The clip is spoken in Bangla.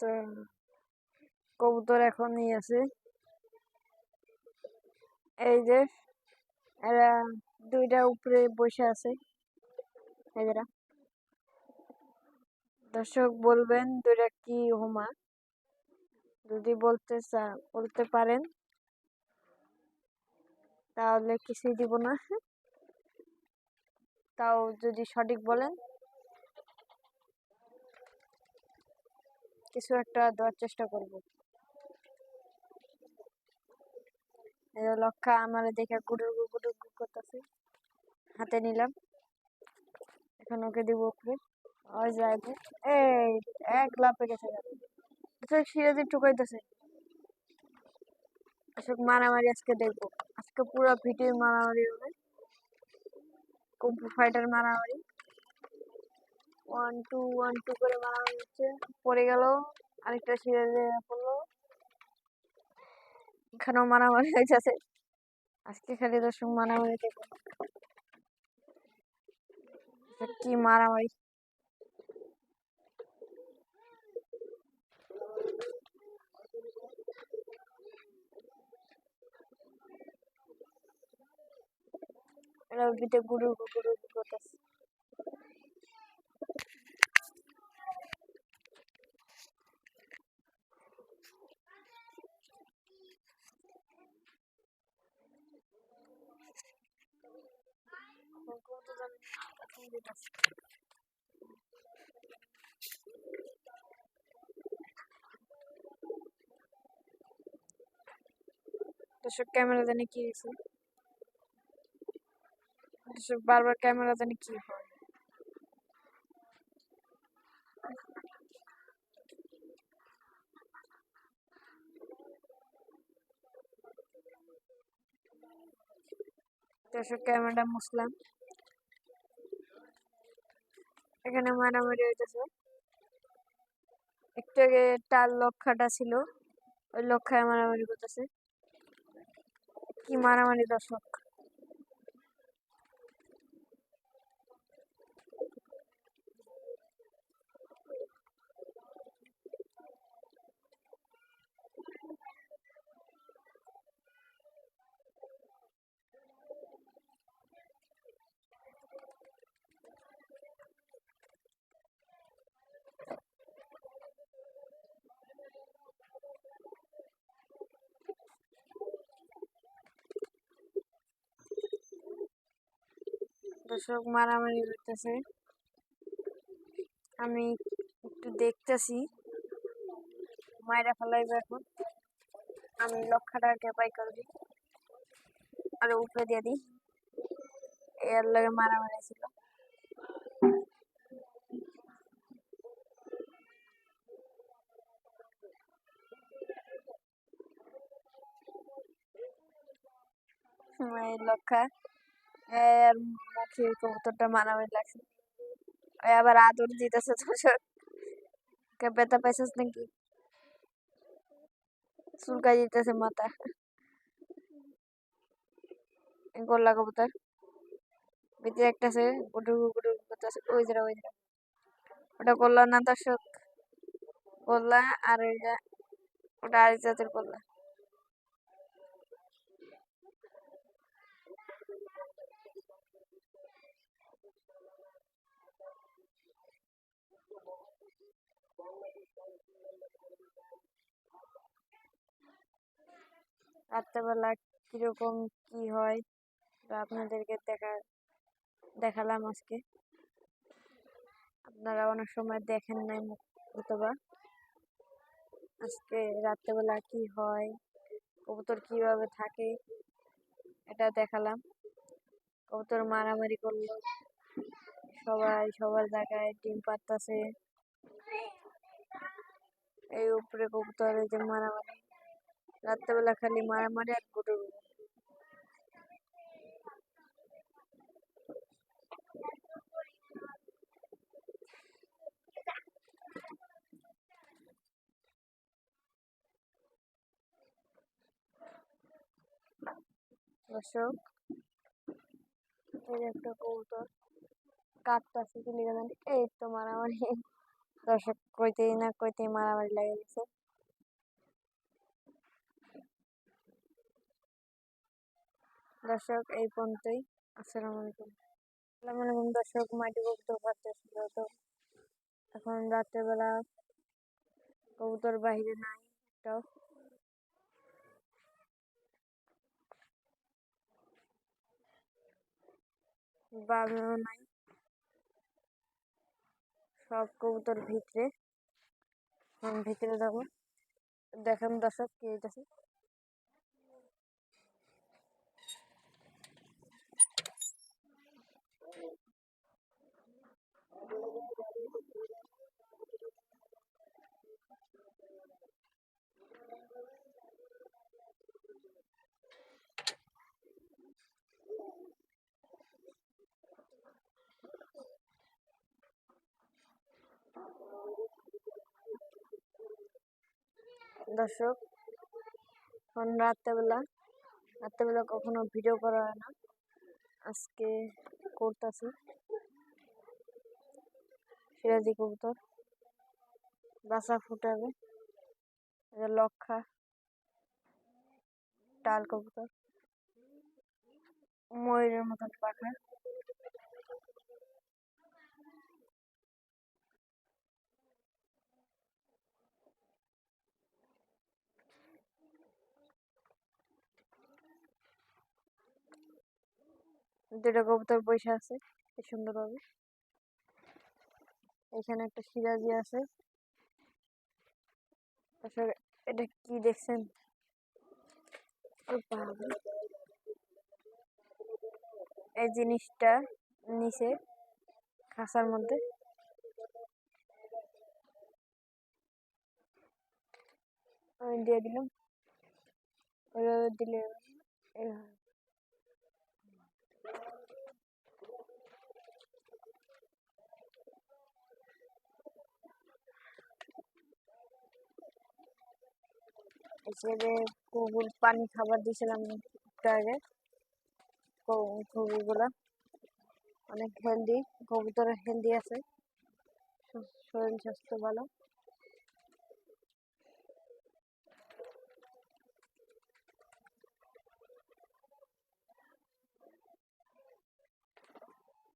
আচ্ছা কবুতর এখনই আছে। এই যে, এরা দুইটা উপরে বসে আছে। দর্শক বলবেন দুইটা কি হোমা? যদি বলতে চা, বলতে পারেন, তাহলে কিছুই দিব না। তাও যদি সঠিক বলেন কিছু একটা দেওয়ার চেষ্টা করব। লক্ষা আমার দেখে গুডুর গুডুর করতেছে। হাতে নিলাম। এখন ওকে দিব উপরে। ওই যাইবে এই, এক লাফে গেছে। সিরাজি টুকাইতেছে আসলে মারামারি আজকে দেখব। আজকে পুরো ভিডিও মারামারি হবে। কুম্ফু ফাইটার মারামারি। ওয়ান টু ওয়ান টু করে মারামারি হচ্ছে। পড়ে গেল, আরেকটা সিরিয়ালে পড়ল। এখানেও মারামারি হয়েছে আজকে খালি দর্শক মারামারি দেখো কি মারামারি? এরা ভিতরে গুরু গুরু করতেছে। দর্শক ক্যামেরা জানি কি হয়েছে? বারবার ক্যামেরা জানি কি হয় দর্শক, ক্যামেরাটা মুসলাম এখানে মারামারি হইতেছে। একটু আগে টাল লক্ষাটা ছিল, ওই লক্ষায় মারামারি করতেছে। কি মারামারি দর্শক। দর্শক মারামারি করতেছে আমি একটু দেখতেছি। মায়েরা ফেলাইবে এখন। আমি লক্ষাটাকে পাই করবি। আর উপরে দিয়ে দিই। এর লগে মারামারি ছিল। লক্ষা এর মুখে কবুতরটা মারামারি লাগছে। আবার আদর দিতেছে দর্শক ব্যথা পাইছিস নাকি? চুলকাই দিতেছে মাথা। গোল্লা কবুতর। ভিতরে একটা আছে গুডু গুডু করতেছে, ওই যারা ওই যারা ওটা গোল্লা না দর্শক? গোল্লা আর ওটা আরেক জাতের গোল্লা। রাত্রেবেলা কীরকম কি হয় আপনাদেরকে দেখা, দেখালাম আজকে। আপনারা অনেক সময় দেখেন নাই অথবা আজকে রাত্রেবেলা কি হয়, কবুতর কীভাবে থাকে, এটা দেখালাম। কবুতর মারামারি করল, সবাই সবার জায়গায় ডিম পারতাছে এই উপরে কবুতর এই যে মারামারি, রাত্রেবেলা খালি মারামারি আর গুডু দর্শক, এই একটা কবুতর কাটতাছে কি লিখে জানি এই তো মারামারি। দর্শক কইতেই না কইতেই মারামারি লেগে গেছে দর্শক এই পর্যন্তই আসসালামু আলাইকুম আলাইকুম দর্শক মাটি কবুতর পাচ্ছে তো এখন রাত্রেবেলা কবুতর বাহিরে নাই একটাও বাঘও নাই সব কবুতর ভিতরে ভিতরে যাব। দেখেন দর্শক কি হইতেছে দর্শক এখন রাত্রেবেলা রাত্রেবেলা কখনো ভিডিও করা হয় না। আজকে করতেছি। সিরাজি কবুতর, বাসা ফুটাবে। লক্ষা টাল কবুতর, ময়ূরের মতন পাখা। দুটো কবুতর বসে আছে কি সুন্দর ভাবে এখানে একটা সিরাজি আছে। আসলে এটা কি দেখছেন। এই জিনিসটা নিচে, খাঁচার মধ্যে। দিয়ে দিলাম। ওইভাবে দিলে হিসেবে কুকুর পানি খাবার দিয়েছিলাম একটু আগে। গুলা অনেক হেলদি কবুতর হেলদি আছে। শরীর স্বাস্থ্য ভালো।